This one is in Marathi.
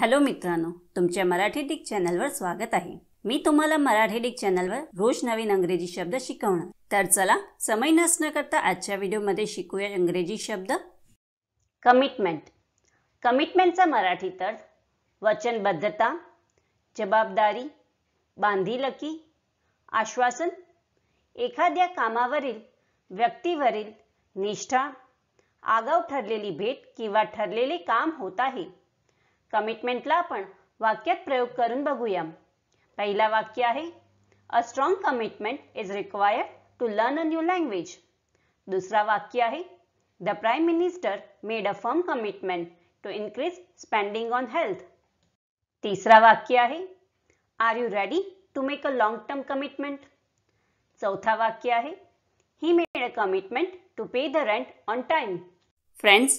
हॅलो मित्रांनो तुमच्या मराठी डिक चॅनलवर स्वागत आहे. मी तुम्हाला मराठी डिक चॅनलवर रोज नवीन अंग्रेजी शब्द शिकवणार. तर चला समय नसणं करता आजच्या व्हिडिओमध्ये शिकूया इंग्रजी शब्द. कमिटमेंट कमिटमेंटचा मराठी तर वचनबद्धता जबाबदारी बांधिलकी आश्वासन एखाद्या कामावरील व्यक्तीवरील निष्ठा आगाऊ ठरलेली भेट किंवा ठरलेले काम होत आहे. कमिटमेंटला आपण प्रयोग करून बघूया. पहिला वाक्य आहे a strong commitment is required to learn a new language दुसरा वाक्य आहे the prime minister made a firm commitment to increase spending on health तिसरा वाक्य आहे are you ready to make a long term commitment चौथा वाक्य आहे he made a commitment to pay the rent on time friends